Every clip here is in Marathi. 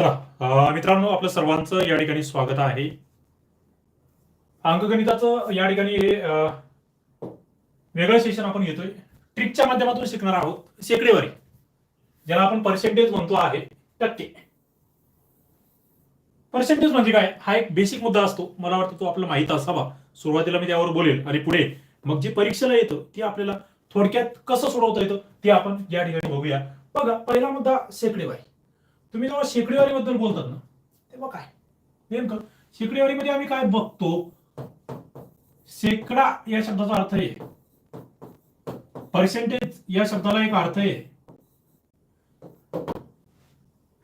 मित्रांनो आपलं सर्वांचं या ठिकाणी स्वागत आहे. अंकगणिताचं या ठिकाणी वेगळं सेशन आपण घेतोय. ट्रिकच्या माध्यमातून शिकणार आहोत शेकडेवारी. ज्याला आपण पर्सेंटेज म्हणतो आहे टक्के. पर्सेंटेज म्हणजे काय? हा एक बेसिक मुद्दा असतो. मला वाटतं तो आपल्याला माहीत असावा. सुरुवातीला मी त्यावर बोलेल आणि पुढे. मग जी परीक्षेला येतं ती आपल्याला थोडक्यात कसं सोडवता येतं ते आपण या ठिकाणी बघूया. बघा पहिला मुद्दा शेकडेवारी. तुम्ही जेव्हा शेकडेवारी बद्दल बोलतात ना तेव्हा काय? नेमकं शेकडेवारीमध्ये आम्ही काय बघतो? शेकडा या शब्दाचा अर्थ आहे. पर्सेंटेज या शब्दाला एक अर्थ आहे.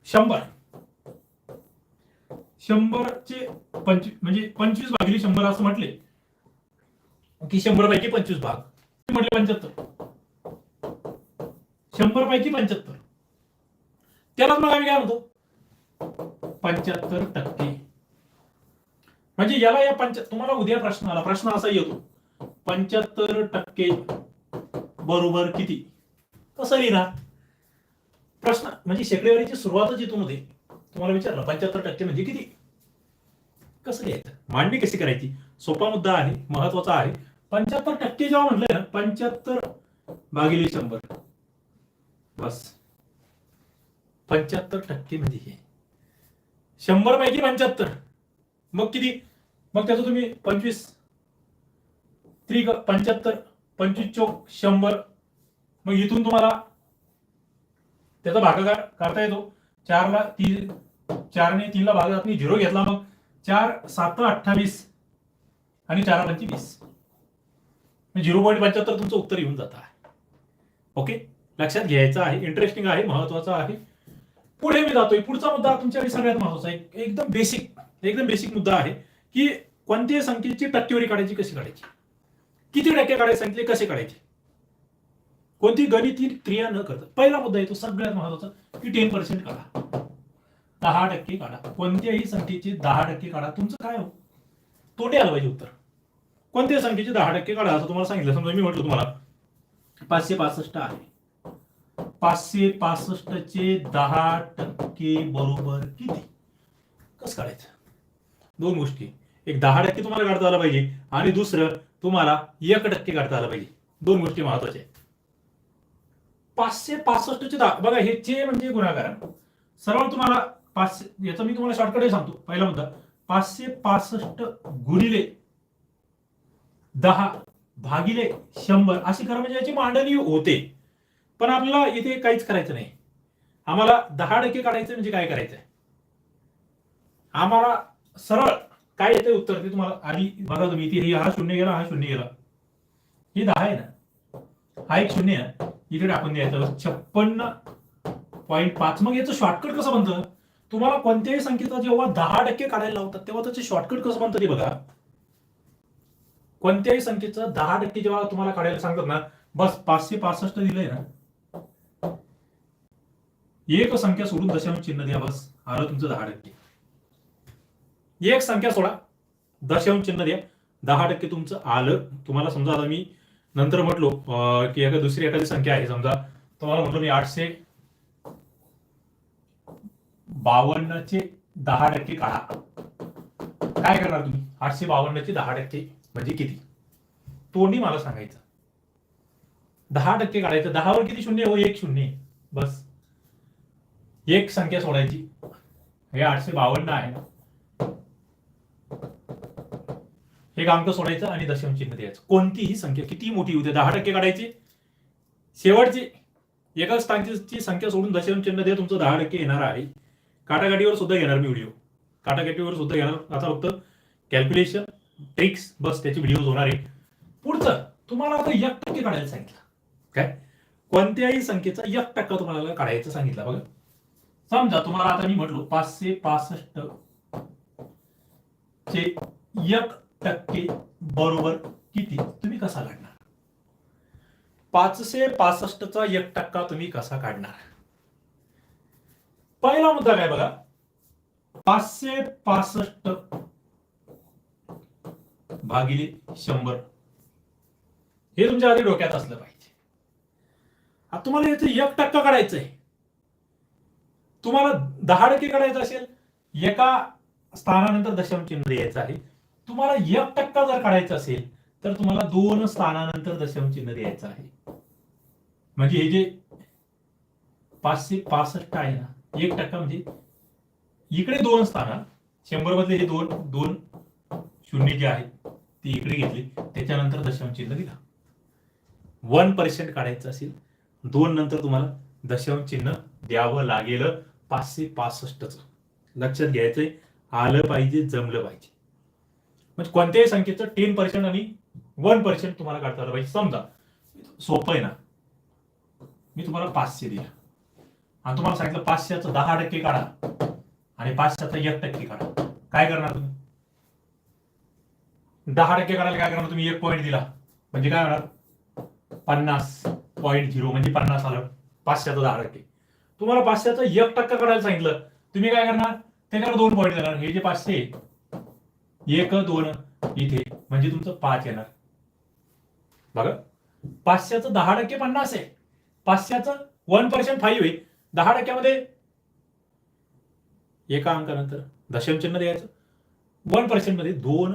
शंभर. शंभरचे पंचवीस म्हणजे पंचवीस भागिले शंभर असं म्हटले. की शंभर पैकी पंचवीस भाग. म्हटले पंच्याहत्तर. शंभर पैकी पंच्याहत्तर. त्यालाच मग आम्ही काय म्हणतो? पंच्याहत्तर टक्के. म्हणजे याला या पंच तुम्हाला उद्या प्रश्न आला. प्रश्न असा येतो. पंच्याहत्तर टक्के बरोबर किती? कसं लिहिणार? प्रश्न म्हणजे शेकडेवारीची सुरुवातच इथून होते. तुम्हाला विचारलं पंच्याहत्तर टक्के म्हणजे किती? कसं लिहायचं? मांडणी कशी करायची? सोपा मुद्दा आहे महत्त्वाचा आहे. पंच्याहत्तर टक्के जेव्हा म्हटलं ना पंच्याहत्तर भागिले शंभर. बस. पंच्याहत्तर टक्के म्हणजे हे. शंभर पैकी पंच्याहत्तर. मग किती? मग त्याचं तुम्ही पंचवीस. त्री पंच्याहत्तर पंचवीस चौक शंभर. मग इथून तुम्हाला त्याचा भागाकार करता येतो. चारला तीन चारने तीनला भागात तुम्ही झिरो घेतला मग चार सात अठ्ठावीस आणि चार पंची वीस झिरो पॉईंट पंच्याहत्तर तुमचं उत्तर येऊन जात. आहे ओके? लक्षात घ्यायचं आहे. इंटरेस्टिंग आहे महत्वाचं आहे. पुढे मी जातोय. पुढचा मुद्दा तुमच्याकडे सगळ्यात महत्त्वाचा आहे. एकदम बेसिक एकदम बेसिक मुद्दा आहे की कोणत्याही संख्येची टक्केवारी काढायची कशी काढायची? किती टक्के काढायचे सांगितले कसे काढायचे? कोणती गणिती क्रिया न करता पहिला मुद्दा येतो सगळ्यात महत्त्वाचा की टेन पर्सेंट काढा. दहा टक्के काढा. कोणत्याही संख्येचे दहा टक्के काढा. तुमचं काय हो? तोटे आलं पाहिजे उत्तर. कोणत्याही संख्येचे दहा टक्के काढा असं तुम्हाला सांगितलं. समजा मी म्हटलं तुम्हाला पाचशे पासष्ट आहे. पाचशे पासष्ट चे दहा टक्के बरोबर किती? कसं काढायचं? दोन गोष्टी. एक दहा टक्के तुम्हाला काढता आला पाहिजे आणि दुसरं तुम्हाला एक टक्के काढता आलं पाहिजे. दोन गोष्टी महत्त्वाच्या पाचशे पासष्ट चे दहा. बघा हे चे म्हणजे गुणाकार. सरळ तुम्हाला पाचशे याचा मी तुम्हाला शॉर्टकट सांगतो. पहिला मुद्दा. पाचशे पासष्ट गुणिले दहा भागिले शंभर. अशी खरं म्हणजे याची मांडणी होते. पण आपल्याला इथे काहीच करायचं नाही. आम्हाला दहा टक्के काढायचं म्हणजे काय करायचंय आम्हाला सरळ काय येते उत्तर ते तुम्हाला आधी बघा तुम्ही. इथे हा शून्य गेला हा शून्य गेला. हे दहा आहे ना? हा एक शून्य आहे. इकडे टाकून द्यायचं. छप्पन्न पॉईंट पाच. मग याचं शॉर्टकट कसं बनतं? तुम्हाला कोणत्याही संख्येचा जेव्हा दहा टक्के काढायला लावतात तेव्हा त्याचे शॉर्टकट कसं बनतं ते बघा. कोणत्याही संख्येचं दहा टक्के जेव्हा तुम्हाला काढायला सांगतात ना बस पाचशे पासष्ट दिलंय ना एक संख्या सोडून दशांश चिन्ह द्या बस. आलं तुमचं दहा टक्के. एक संख्या सोडा. दशांश चिन्ह द्या दहा टक्के तुमचं आलं. तुम्हाला समजा आता मी नंतर म्हटलो की एका दुसरी एखादी संख्या आहे समजा. तुम्हाला म्हटलो मी आठशे बावन्नचे दहा टक्के काढा. काय करणार तुम्ही? आठशे बावन्नचे दहा टक्के म्हणजे किती? तोंडी मला सांगायचं. दहा टक्के काढायचं. दहावर किती शून्य? हो एक शून्य. बस. एक संख्या सोडायची. हे आठशे बावन्न आहे. हे एक अंक सोडायचं? आणि दशम चिन्ह द्यायचं. कोणतीही संख्या किती मोठी होते दहा टक्के काढायची. शेवटची एकाच स्थानची संख्या सोडून दशम चिन्ह द्या तुमचं दहा टक्के येणार आहे. काटाकाटीवर सुद्धा घेणार मी व्हिडिओ काटाकाटीवर सुद्धा घेणार. आता फक्त कॅल्क्युलेशन ट्रिक्स बस त्याचे व्हिडिओ होणार आहे पुढचं तुम्हाला आता एक टक्के काढायला सांगितलं. काय? कोणत्याही संख्येचा एक टक्का तुम्हाला काढायचं सांगितलं. बघा. समजा तुम्हाला आता मी म्हटलो पाचशे पासष्ट चे एक टक्के बरोबर किती? तुम्ही कसा काढणार? पाचशे पासष्टचा एक टक्का तुम्ही कसा काढणार? पहिला मुद्दा काय बघा? पाचशे पासष्ट भागिले शंभर. हे तुमच्या आधी डोक्यात असलं पाहिजे. आता तुम्हाला याचं एक टक्का काढायचंय. तुम्हाला दहा टक्के काढायचं असेल एका स्थानानंतर दशांश चिन्ह द्यायचं आहे. तुम्हाला एक टक्का जर काढायचा असेल तर तुम्हाला दोन स्थानानंतर दशांश चिन्ह द्यायचं आहे. म्हणजे हे जे पाचशे पासष्ट आहे ना एक टक्का म्हणजे इकडे दोन स्थान शंभर मधले हे दोन दोन शून्य जे आहेत ते इकडे घेतले त्याच्यानंतर दशांश चिन्ह दिला. वन पर्सेंट काढायचं असेल दोन नंतर तुम्हाला दशांश चिन्ह द्यावं लागेल. पाचशे पासष्टच. लक्षात घ्यायचंय. आलं पाहिजे जमलं पाहिजे. म्हणजे कोणत्याही संख्येचं टेन पर्सेंट आणि वन पर्सेंट तुम्हाला काढता आलं पाहिजे. समजा सोपं आहे ना. मी तुम्हाला पाचशे दिला. आणि तुम्हाला सांगितलं पाचशेचं दहा टक्के काढा. आणि पाचशेचा एक टक्के काढा. काय करणार तुम्ही? दहा टक्के काढायला काय करणार तुम्ही? एक पॉईंट दिला. म्हणजे काय होणार? पन्नास पॉईंट झिरो म्हणजे पन्नास आलं. पाचशेचं दहा टक्के. तुम्हाला पाचशेचं एक टक्का करायला सांगितलं. तुम्ही काय करणार? त्याच्यावर दोन पॉईंट देणार. हे जे पाचशे एक दोन इथे. म्हणजे तुमचं पाच येणार. बघा. पाचशेचं दहा टक्के पन्नास आहे. पाचशेचं वन पर्सेंट फाईव्ह आहे. दहा टक्क्यामध्ये एका अंकानंतर दशम चिन्ह द्यायचं. वन पर्सेंटमध्ये दोन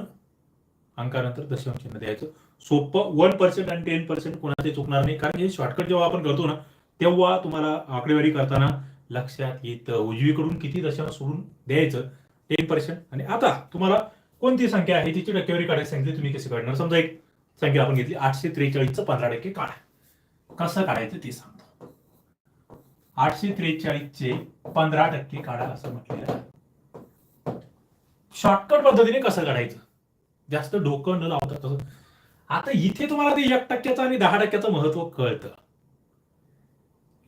अंकानंतर दशम चिन्ह द्यायचं. सोपं वन पर्सेंट आणि टेन पर्सेंट कोणाचे चुकणार नाही. कारण हे शॉर्टकट जेव्हा आपण करतो ना तेव्हा तुम्हाला आकडेवारी करताना लक्षात येतं. उजवीकडून किती दशांश सोडून द्यायचं? टेन पर्सेंट आणि आता तुम्हाला कोणती संख्या आहे? तिची टक्केवारी काढायची सांगितली तुम्ही कशी काढणार? समजा एक संख्या आपण घेतली आठशे त्रेचाळीसचं पंधरा टक्के काढा. कसं काढायचं ते सांगतो. आठशे त्रेचाळीसचे पंधरा टक्के काढा असं म्हटलेलं आहे. शॉर्टकट पद्धतीने कसं काढायचं? जास्त डोकं न लावता कसं आता इथे तुम्हाला ते एक टक्क्याचं आणि दहा टक्क्याचं महत्त्व कळतं.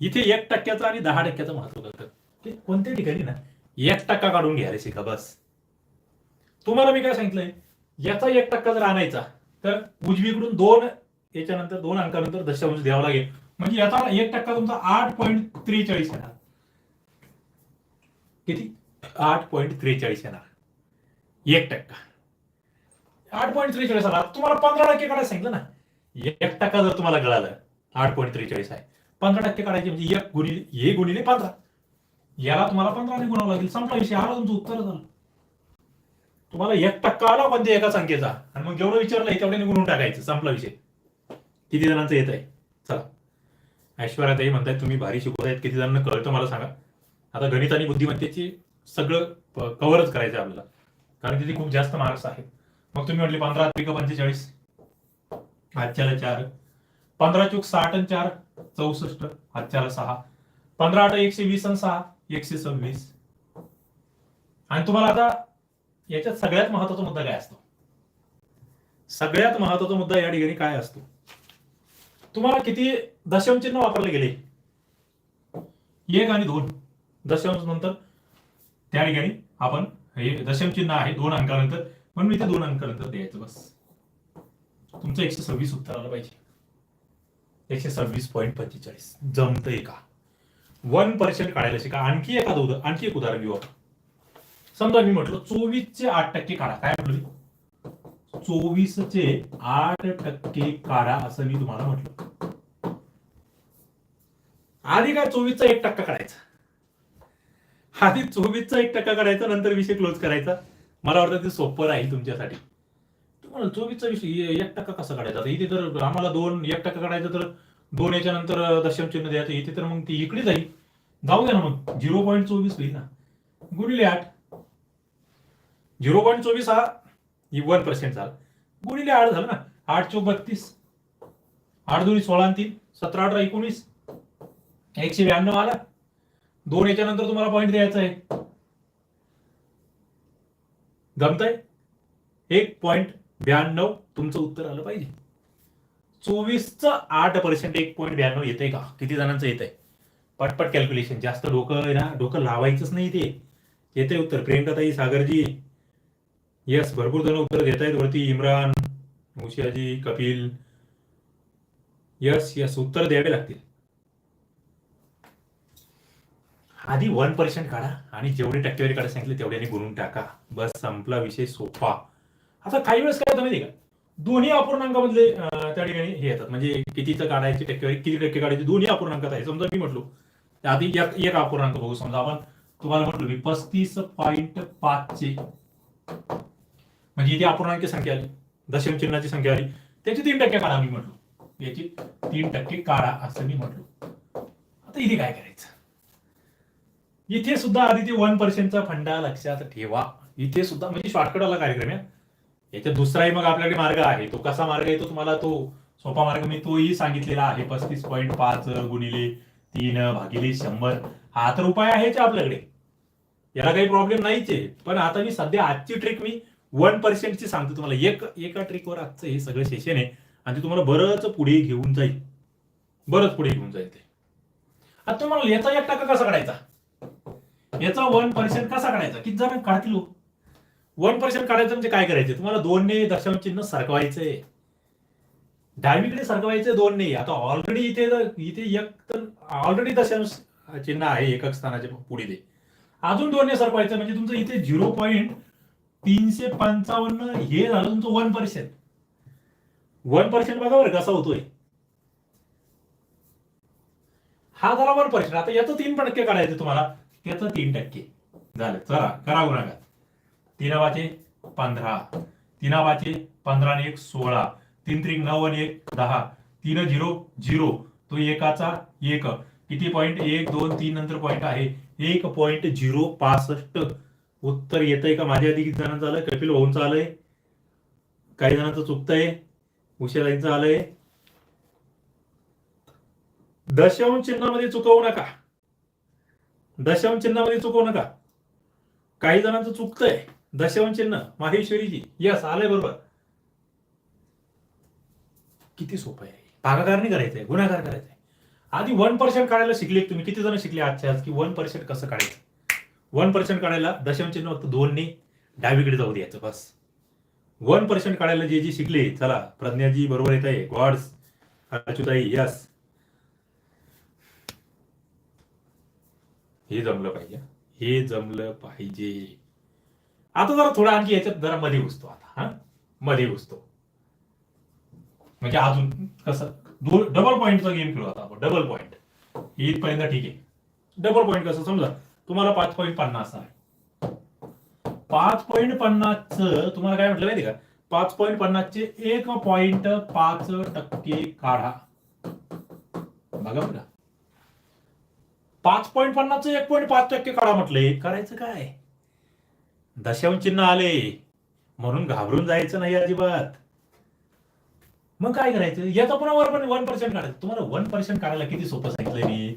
इथे एक टक्क्याचं आणि दहा टक्क्याचं महत्त्व कळतं. ते कोणत्या ठिकाणी ना? एक टक्का काढून घ्यायला शिका बस. तुम्हाला मी काय सांगितलंय? याचा एक टक्का जर आणायचा तर उजवीकडून दोन याच्यानंतर दोन अंकानंतर दशांश द्यावा लागेल. म्हणजे याचा एक टक्का तुमचा आठ पॉईंट त्रेचाळीस येणार. किती? आठ पॉईंट त्रेचाळीस येणार. एक टक्का. आठ पॉईंट त्रेचाळीस आला. तुम्हाला पंधरा टक्के काढायला सांगितलं ना? एक टक्का जर तुम्हाला कळालं आठ पॉईंट त्रेचाळीस आहे. पंधरा टक्के काढायचे म्हणजे एक गुणिले एक गुणिले पंधरा. याला तुम्हाला पंधराने गुणावं लागेल. संपला विषय. आला तुमचं उत्तर झालं. तुम्हाला एक टक्का आला म्हणजे एका संख्येचा. आणि मग जेवढं विचारलं तेवढ्याने गुणून टाकायचं. संपला विषय. किती जणांचं येत आहे चला. ऐश्वर्या म्हणताय तुम्ही भारी शिकवतायत. किती जणांना कळतं मला सांगा. आता गणित आणि बुद्धिमत्तेची सगळं कव्हरच करायचं आहे आपल्याला. कारण तिथे खूप जास्त मार्क्स आहेत. मग तुम्ही म्हटले पंधरा त्रिक पंचेचाळीस. आजच्याला चार. पंधरा चूक साठ आणि चार. चौसष्ट आजच्याला सहा. पंधरा आठ एकशे वीस आणि सहा एकशे सव्वीस. आणि तुम्हाला आता याच्यात सगळ्यात महत्त्वाचा मुद्दा काय असतो? सगळ्यात महत्त्वाचा मुद्दा या ठिकाणी काय असतो? तुम्हाला किती दशांश चिन्ह वापरले गेले? एक आणि दोन. दशांश नंतर त्या ठिकाणी आपण हे दशांश चिन्ह आहे दोन अंकानंतर. म्हणून इथे दोन अंकानंतर द्यायचं बस. तुमचं एकशे सव्वीस उत्तर आलं पाहिजे. एकशे सव्वीस पॉईंट पंचेचाळीस. जमतंय का? वन पर्सेंट काढायला शिका. आणखी एखादं उदाहरण आणखी एक उदाहरण घेऊ आपण. समजा मी म्हटलं चोवीसचे आठ टक्के काढा. काय म्हटलं चोवीसचे आठ टक्के काढा असं मी तुम्हाला म्हटलं. आधी काय चोवीसचा एक टक्का काढायचा? आधी चोवीसचा एक टक्का काढायचा नंतर विषय क्लोज करायचा. मला वाटतं ते सोपं राहील तुमच्यासाठी. तुम्हाला चोवीसचा विषय एक टक्का कसा काढायचा? इथे तर आम्हाला दोन एक टक्का काढायचं तर दोन याच्या नंतर दशम चिन्ह द्यायचं इथे तर मग ती इकडे जाईल. जाऊ द्या ना मग. झिरो पॉईंट चोवीस होईल ना गुणिले आठ. झिरो पॉईंट चोवीस हा वन पर्सेंट झाला. गुणिले आठ झालं ना. आठ चो बत्तीस. आठ दोन्ही सोळा तीन. सतरा अठरा एकोणीस. एकशे ब्याण्णव आला. दोन याच्या नंतर तुम्हाला पॉईंट द्यायचा आहे. जमतंय? एक पॉईंट ब्याण्णव तुमचं उत्तर आलं पाहिजे. चोवीसचं आठ पर्सेंट एक पॉईंट ब्याण्णव येतंय का? किती जणांचं येतंय? पटपट कॅल्क्युलेशन जास्त डोकं आहे ना डोकं लावायचंच नाही ते येते उत्तर. प्रियंकाताई सागरजी. यस भरपूर जण उत्तर देत आहेत वरती इम्रान मुशियाजी कपिल. यस यस उत्तर द्यावे लागतील. आधी वन पर्सेंट काढा आणि जेवढे टक्केवारी काढा सांगितले तेवढ्याने गुणून टाका. बस संपला विषय सोपा. आता काही वेळेस काय होतं माहिती का? दोन्ही अपूर्णांकामधले त्या ठिकाणी हे येतात. म्हणजे कितीचं काढायची टक्केवारी किती टक्के काढायची दोन्ही अपूर्णांकात आहे. समजा मी म्हटलो आधी एक एक अपूर्णांक बघू. समजा आपण तुम्हाला म्हटलो मी पस्तीस पॉईंट पाचचे. म्हणजे इथे अपूर्णांक संख्या आली दशम चिन्हाची संख्या आली. त्याची तीन टक्के काढा मी म्हटलो. याची तीन टक्के काढा असं मी म्हटलो. आता इथे काय करायचं? इथे सुद्धा आधी ते वन पर्सेंटचा फंडा लक्षात ठेवा. इथे सुद्धा म्हणजे शॉर्टकट आला कार्यक्रम आहे. याच्यात दुसराही मग आपल्याकडे मार्ग आहे. तो कसा मार्ग आहे तो तुम्हाला तो सोपा मार्ग मी तोही सांगितलेला आहे. पस्तीस पॉईंट पाच गुणिले तीन भागिले शंभर. हा तर उपाय आहेच आपल्याकडे. याला काही प्रॉब्लेम नाहीच. आहे पण आता मी सध्या आजची ट्रिक मी वन पर्सेंटची सांगतो तुम्हाला. एक एका ट्रिकवर आजचं हे सगळं सेशन आहे. आणि ते तुम्हाला बरंच पुढे घेऊन जाईल. बरंच पुढे घेऊन जाईल ते. आता तुम्हाला याचा एक टक्का कसा काढायचा? याचा वन पर्सेंट कसा काढायचा? किती जण काढतील हो? वन पर्सेंट काढायचं म्हणजे काय करायचं? तुम्हाला दोन ने दशांश चिन्ह सरकवायचंय. डावीकडे सरकवायचं नाही आता ऑलरेडी इथे इथे एक तर ऑलरेडी दशांश चिन्ह आहे एकक स्थानाच्या पुढे ते अजून दोन ने सरकवायचं म्हणजे तुमचं इथे झिरो पॉईंट तीनशे पंचावन्न हे झालं तुमचं वन पर्सेंट. वन पर्सेंट बघा बरं कसा होतोय. हा झाला वन पर्सेंट. आता याचं तीन टक्के काढायचं तुम्हाला. त्याचं तीन टक्के. झालं. चला करा गुणाकार. तीन वाचे पंधरा. तीन वाचे पंधरा आणि एक सोळा. तीन त्रिक नऊ आणि एक दहा. तीन झिरो झिरो. तो एकाचा एक. किती पॉईंट एक दोन तीन नंतर पॉईंट आहे. एक पॉईंट झिरो पासष्ट. उत्तर येतंय का? माझ्या आधी किती जणांचं आलं कपिल भाऊंचं आलंय. काही जणांचं चुकतंय. उशिराईंचं आलंय. दशांश चिन्हामध्ये चुकवू नका. दशांश चिन्हामध्ये चुकवू नका. काही जणांचं चुकतंय. दशांश चिन्ह माहेश्वरीजी यस आलंय बरोबर. किती सोपं आहे. भागाकार नाही करायचंय गुन्हागार करायचंय. आधी वन पर्सेंट काढायला शिकले तुम्ही? किती जण शिकले आजच्या आज? की वन पर्सेंट कसं काढायचं? वन पर्सेंट काढायला दशांश चिन्ह फक्त दोनने डावीकडे जाऊ द्यायचं बस. वन पर्सेंट काढायला जे जे शिकले चला प्रज्ञाजी बरोबर येत आहे गॉड्स अच्युताई यस. हे जमलं पाहिजे हे जमलं पाहिजे. आता जरा थोडा आणखी याच्यात जरा मध्ये घुसतो आता हा? मध्ये घुसतो. म्हणजे अजून कसं दो डबल पॉईंटचा गेम खेळू आता आपण डबल पॉईंट इथपर्यंत ठीक आहे. डबल पॉईंट कसं समजा तुम्हाला पाच पॉईंट पन्नास आहे. पाच पॉईंट पन्नास तुम्हाला काय म्हटलं माहिती का? पाच पॉईंट पन्नासचे एक पॉईंट पाच टक्के काढा. बघा बघा पाच पॉईंट पन्नासचं एक पॉईंट पाच टक्के काढा म्हटले करायचं काय? दशांश चिन्ह आले. म्हणून घाबरून जायचं नाही अजिबात. मग काय करायचं? याचा पुन्हा वर पण वन पर्सेंट काढायचं. तुम्हाला वन पर्सेंट काढायला किती सोपं सांगितलंय मी?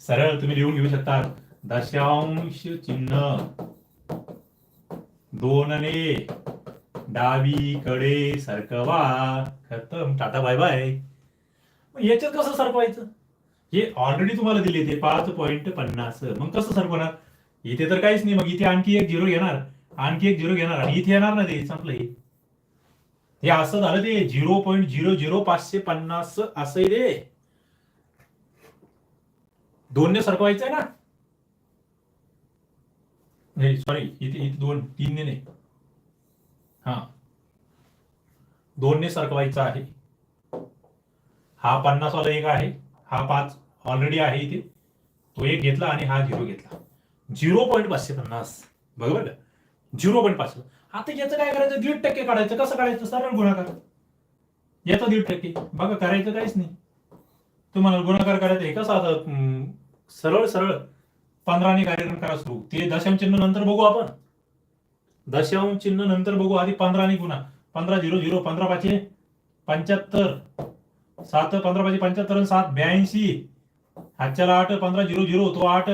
सरळ तुम्ही लिहून घेऊ शकता दशांश चिन्ह. दोनने डावीकडे सरकवा. खतम. टाटा बाय बाय मग याच्यात कसं सरकवायचं? हे ऑलरेडी तुम्हाला दिले ते पाच पॉईंट पन्नास. मग कसं सरकवणार? इथे तर काहीच नाही मग इथे आणखी एक झिरो घेणार. आणखी एक झिरो घेणार. आणि इथे येणार ना ते संपलं हे. हे असं झालं ते झिरो पॉईंट झिरो झिरो पाचशे पन्नास असं रे दोनने सरकवायचं आहे ना? नाही सॉरी इथे इथे दोन तीनने नाही. हा. दोनने सरकवायचं आहे. हा पन्नास वाला एक आहे. हा पाच ऑलरेडी आहे इथे. तो एक घेतला आणि हा झिरो घेतला. झिरो पॉईंट पाचशे पन्नास. बरोबर? का झिरो पॉईंट पाचशे आता याचं काय करायचं? दीड टक्के काढायचं. कसं काढायचं? सरळ गुणाकार. याचा दीड टक्के. बघा करायचं काहीच नाही. तुम्हाला गुणाकार करायचं आहे. कसं आता सरळ सरळ. पंधराने कार्यक्रम करा सुरू. ते दशांश चिन्ह नंतर बघू आपण. दशांश चिन्ह नंतर बघू. आधी पंधराने गुणा. पंधरा झिरो झिरो पंधरा पाचशे पंच्याहत्तर. सात पंधरा पाचशे पंच्याहत्तर आणि सात ब्याऐंशी. हातच्याला आठ पंधरा झिरो झिरो तो आठ.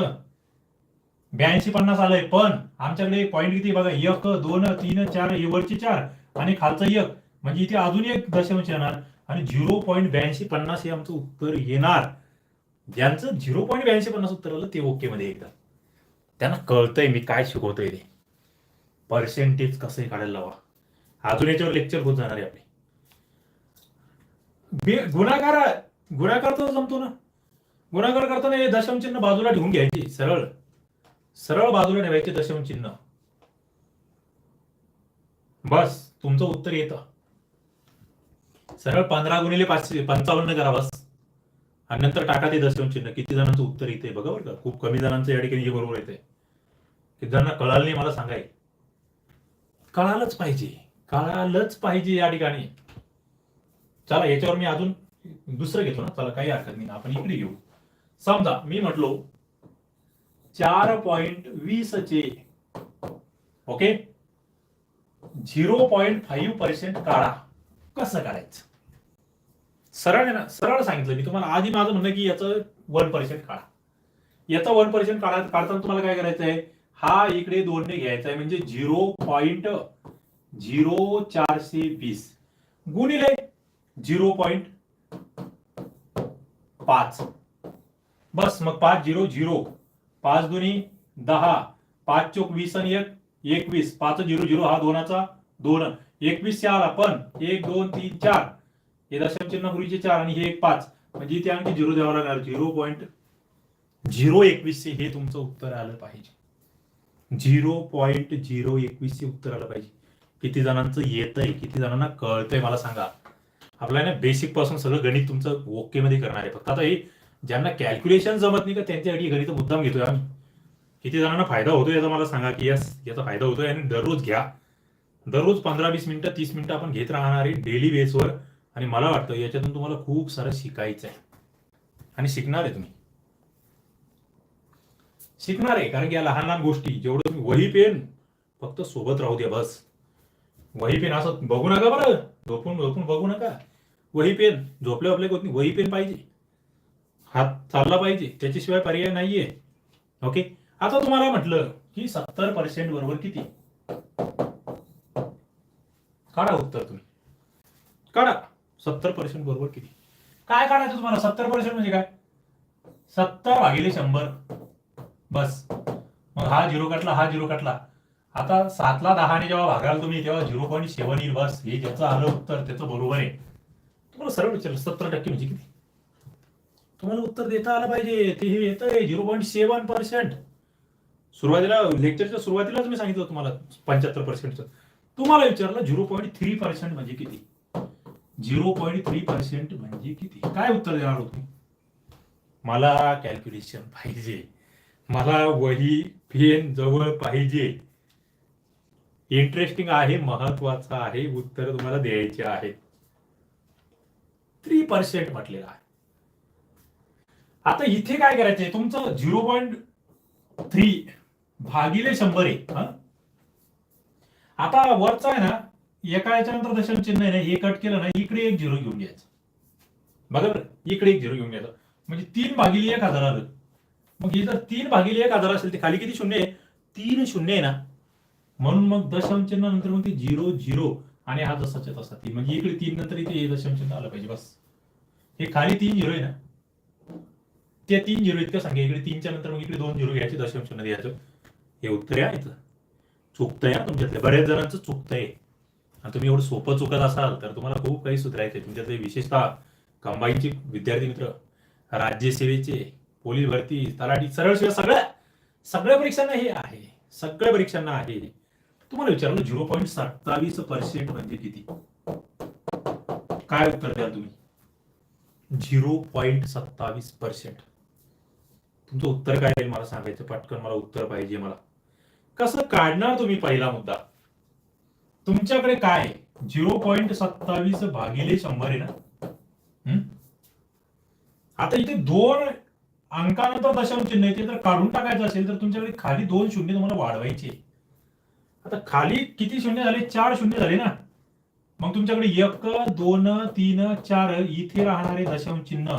ब्याऐंशी पन्नास आलंय पण आमच्याकडे पॉईंट किती बघा एक दोन तीन चार हे वरची चार आणि खालचं एक. म्हणजे इथे अजून एक दशांश येणार आणि झिरो पॉईंट ब्याऐंशी पन्नास हे आमचं उत्तर येणार. ज्यांचं झिरो पॉईंट ब्याऐंशी पन्नास उत्तर आलं ते ओके मध्ये एकदा. त्यांना कळतंय मी काय शिकवतोय ते. पर्सेंटेज कसं काढायला लावा. अजून याच्यावर लेक्चर होत जाणार आहे आपले. गुणाकार गुणाकार तर जमतो ना. गुणाकार करताना हे दशम चिन्ह बाजूला ठेवून घ्यायची सरळ. सरळ बाजूला ठेवायचे दशम चिन्ह. बस तुमचं उत्तर येतं. सरळ पंधरा गुणिले पाचशे पंचावन्न करा बस. आणि नंतर टाका ते दशम चिन्ह. किती जणांचं उत्तर येते बघा बरं का. खूप कमी जणांचं या ठिकाणी हे बरोबर येते की ज्यांना कळालं नाही मला सांगाय. कळालंच पाहिजे. कळालंच पाहिजे या ठिकाणी. चला याच्यावर मी अजून दुसरं घेतो ना. चला काही हरकत नाही. आपण इकडे घेऊ समजा मी म्हटलो चार पॉइंट वीस चे okay? Zero point five percent काढा. कसं काढायचं? सरळ आहे ना सरळ सांगितलं मी तुम्हाला. आधी माझं म्हणणं की याचं वन पर्सेंट काढा. याचा वन पर्सेंट काढा काढताना तुम्हाला काय करायचं आहे हा इकडे दोनने घ्यायचा आहे म्हणजे झिरो पॉइंट झिरो चारशे वीस. गुणिले झिरो पॉइंट पाच. बस मग पाच झिरो झिरो. पाच दोन्ही दहा पाच चोक वीस आणि एक एकवीस. पाच झिरो झिरो हा दोनाचा दोन एकवीस चार आपण एक दोन तीन चार. हे दशम चिन्ह पूर्वीचे चार आणि हे एक पाच. म्हणजे इथे आणखी झिरो द्यावा लागणार. झिरो पॉईंट झिरो एकवीस हे तुमचं उत्तर आलं पाहिजे. झिरो पॉईंट झिरो एकवीस उत्तर आलं पाहिजे. किती जणांचं येतंय किती जणांना कळतंय मला सांगा. आपल्याला बेसिकपासून सगळं गणित तुमचं ओके मध्ये करणार आहे. फक्त आता हे ज्यांना कॅल्क्युलेशन जमत नाही का त्यांच्यासाठी गणित मुद्दाम घेतोय आम्ही. किती जणांना फायदा होतोय याचा मला सांगा की यस याचा फायदा होतोय आणि दररोज घ्या. दररोज पंधरा वीस मिनिटं तीस मिनिटं आपण घेत राहणार आहे डेली बेसवर आणि मला वाटतं याच्यातून तुम्हाला खूप सारं शिकायचं आहे आणि शिकणार आहे तुम्ही. शिकणार आहे कारण की या लहान लहान गोष्टी जेवढं तुम्ही वही पेन फक्त सोबत राहू द्या बस. वही पेन असं बघू नका बरं. झोपून झोपून बघू नका. वही पेन झोपले झोपले वही पेन पाहिजे. हात चालला पाहिजे. त्याच्याशिवाय पर्याय नाहीये. ओके आता तुम्हाला म्हटलं की सत्तर पर्सेंट बरोबर किती? काढा उत्तर तुम्ही. काढा. सत्तर पर्सेंट बरोबर किती? काय काढायचं तुम्हाला? सत्तर पर्सेंट म्हणजे काय? सत्तर भागिले शंभर. बस. मग हा झिरो काटला हा झिरो काटला. आता सातला दहाने जेव्हा भागाल तुम्ही तेव्हा झिरो पॉईंट सेव्हन येईल. बस. हे ज्याचं आलं उत्तर त्याचं बरोबर आहे. तुम्हाला सरळ विचारलं सत्तर टक्के म्हणजे किती? तुम्हाला उत्तर देता आलं पाहिजे. ते हे येतंय झिरो पॉईंट सेवन पर्सेंट सुरुवातीला लेक्चरच्या सुरुवातीलाच मी सांगितलं तुम्हाला पंच्याहत्तर पर्सेंटचं तुम्हाला विचारलं झिरो पॉईंट थ्री पर्सेंट म्हणजे किती? झिरो पॉईंट थ्री पर्सेंट म्हणजे किती? काय उत्तर देणार होतो? मला कॅल्क्युलेशन पाहिजे. मला वही पेन जवळ पाहिजे. इंटरेस्टिंग आहे महत्वाचं आहे उत्तर तुम्हाला द्यायचे आहे थ्री पर्सेंट म्हटलेलं आहे. आता इथे काय करायचंय? तुमचं झिरो पॉईंट थ्री भागिले शंभर आहे आता वरचा आहे ना एका याच्यानंतर दशम चिन्ह आहे ना हे कट केलं ना इकडे एक झिरो घेऊन घ्यायचं. बघा बरं इकडे एक झिरो घेऊन घ्यायचं. म्हणजे तीन भागिले एक हजार आलं. मग हे जर तीन भागिले एक हजार असेल ते खाली किती शून्य आहे? तीन शून्य आहे ना. म्हणून मग दशम चिन्ह नंतर मग ते झिरो झिरो. आणि हा जसाच्या तसा तीन म्हणजे इकडे तीन नंतर इथे दशम चिन्ह आलं पाहिजे बस. हे खाली तीन झिरो आहे ना. त्या तीन झिरो इतकं सांगे इकडे तीनच्या नंतर मग इकडे दोन झिरो घ्यायचे दशांशमध्ये द्यायचं हे उत्तर आहे इथं. चुकतंय हा तुमच्यातले. बऱ्याच जणांचं चुकतंय. आणि तुम्ही एवढं सोपं चुकत असाल तर तुम्हाला खूप काही सुधारायचं तुमच्यातले विशेषतः कंबाईनचे विद्यार्थी मित्र राज्यसेवेचे पोलीस भरती तलाठी सरळ सेवा सगळ्या सगळ्या परीक्षांना हे आहे. सगळ्या परीक्षांना आहे. तुम्हाला विचारलं झिरो पॉईंट सत्तावीस पर्सेंट म्हणजे किती? काय उत्तर द्याल तुम्ही? झिरो पॉईंट सत्तावीस पर्सेंट. तुमचं उत्तर काय आहे? मला सांगायचं पटकन मला उत्तर पाहिजे मला. कसं काढणार तुम्ही पहिला मुद्दा? तुमच्याकडे काय झिरो पॉईंट सत्तावीस भागिले शंभर आहे ना? आता इथे दोन अंकानंतर दशांश चिन्ह येते तर काढून टाकायचं असेल तर तुमच्याकडे खाली दोन शून्य तुम्हाला वाढवायचे. आता खाली किती शून्य झाले? चार शून्य झाले ना? मग तुमच्याकडे एक दोन तीन चार इथे राहणारे दशांश चिन्ह.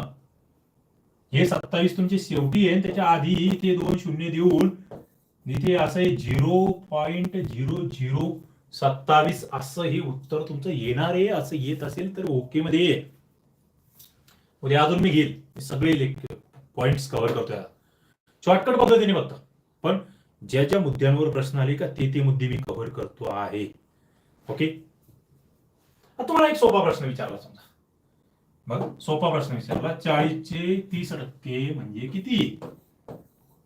हे सत्तावीस तुमचे शेवटी आहे त्याच्या आधी ते दोन शून्य देऊन इथे असं आहे झिरो पॉईंट झिरो झिरो सत्तावीस असं हे उत्तर तुमचं येणार आहे असं येत असेल तर ओके मध्ये ये. उद्या अजून मी घेईल. सगळे पॉइंट कव्हर करतोय शॉर्टकट पद्धतीने फक्त पण ज्या ज्या मुद्द्यांवर प्रश्न आले का ते ते मुद्दे मी कव्हर करतो आहे. ओके तुम्हाला एक सोपा प्रश्न विचारला समजा. मग सोपा प्रश्न विचारला. चाळीसचे तीस टक्के म्हणजे किती?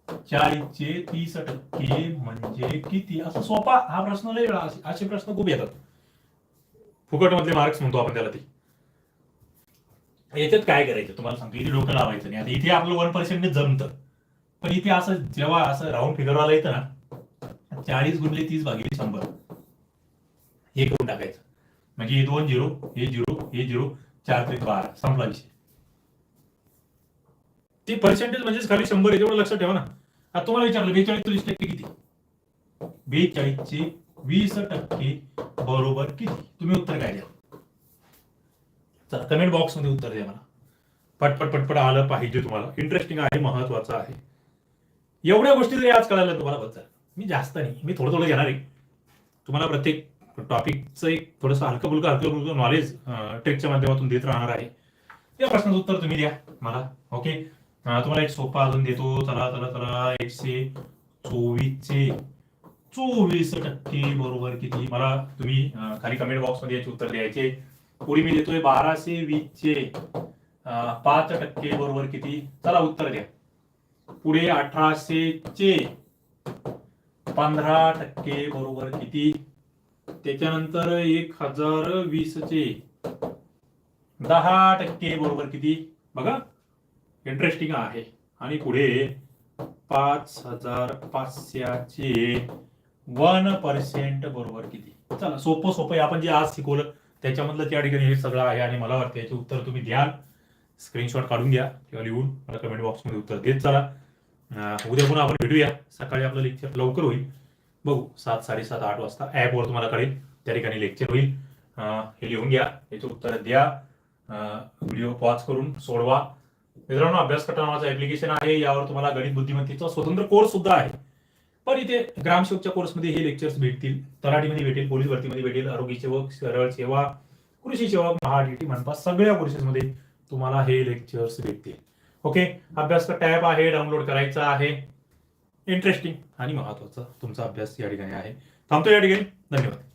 चाळीसचे तीस टक्के म्हणजे किती? असं सोपा हा प्रश्न लय वेळा असे- प्रश्न खूप येतात. फुकट मधले मार्क्स म्हणतो आपण त्याला ते. याच्यात काय करायचं? तुम्हाला सांगतो इथे डोकं लावायचं नाही. आता इथे आपलं वन पर्सेंट जमतं. पण इथे असं जेव्हा असं राऊंड फिगरवाला येतं ना चाळीस गुणले तीस भागिले शंभर. हे करून टाकायचं. म्हणजे हे दोन झिरो हे झिरो हे झिरो चार ते बारा संपला विषय. ते पर्सेंटेज म्हणजेच खाली शंभर आहे तेवढं लक्षात ठेवा ना. आता तुम्हाला विचारलं बेचाळीस वीस टक्के किती? बेचाळीसचे वीस टक्के बरोबर किती? तुम्ही उत्तर काय द्या? चला कमेंट बॉक्समध्ये उत्तर द्या मला. पटपट पटपट आलं पाहिजे तुम्हाला. इंटरेस्टिंग आहे महत्वाचं आहे. एवढ्या गोष्टी जरी आज कळायला तुम्हाला बद्दल मी जास्त नाही मी थोडं थोडं घेणार आहे. तुम्हाला प्रत्येक टॉपिकचं एक थोडंसं हलकं फुलकं हलकं फुलकं नॉलेज ट्रिकच्या माध्यमातून देत राहणार आहे. या प्रश्नाचं उत्तर तुम्ही द्या मला ओके तुम्हाला एक सोपा अजून देतो. चला चला चला. एकशे चोवीसचे. चोवीस टक्के बरोबर किती? मला तुम्ही खाली कमेंट बॉक्समध्ये याचे उत्तर द्यायचे. पुढे मी देतोय बाराशे वीसचे. पाच टक्के बरोबर किती? चला उत्तर द्या. पुढे अठराशे चे पंधरा टक्के बरोबर किती? त्याच्यानंतर एक हजार वीस चे दहा टक्के बरोबर किती? बघा इंटरेस्टिंग आहे. आणि पुढे पाच हजार पाचशेचे वन पर्सेंट बरोबर किती? चला सोपं सोपं आहे. आपण जे आज शिकवलं त्याच्यामधलं त्या ठिकाणी हे सगळं आहे आणि मला वाटतं याचे उत्तर तुम्ही द्याल. स्क्रीनशॉट काढून घ्या किंवा लिहून मला कमेंट बॉक्समध्ये उत्तर देत चला. उद्या पुन्हा आपण भेटूया. सकाळी आपलं लेक्चर लवकर होईल. बघू सात साडेसात आठ वाजता. ॲपवर तुम्हाला कळेल. त्या ठिकाणी लेक्चर होईल. हे लिहून घ्या. याचे उत्तर द्या. व्हिडिओ पॉज करून सोडवा. मित्रांनो अभ्यास कटा नावाचं ऍप्लिकेशन आहे. यावर तुम्हाला गणित बुद्धिमत्तेचा स्वतंत्र कोर्स सुद्धा आहे. पण इथे ग्रामसेवकच्या कोर्समध्ये हे लेक्चर्स भेटतील. तलाठीमध्ये भेटेल पोलीस भरतीमध्ये भेटेल आरोग्य सेवक सरळ सेवा कृषी सेवक महाडीटी मनपा सगळ्या कोर्सेसमध्ये तुम्हाला हे लेक्चर्स भेटतील. ओके अभ्यास का आहे डाउनलोड करायचा आहे. इंटरेस्टिंग आणि महत्त्वाचा तुमचा अभ्यास या ठिकाणी आहे. थांबतो या ठिकाणी. धन्यवाद.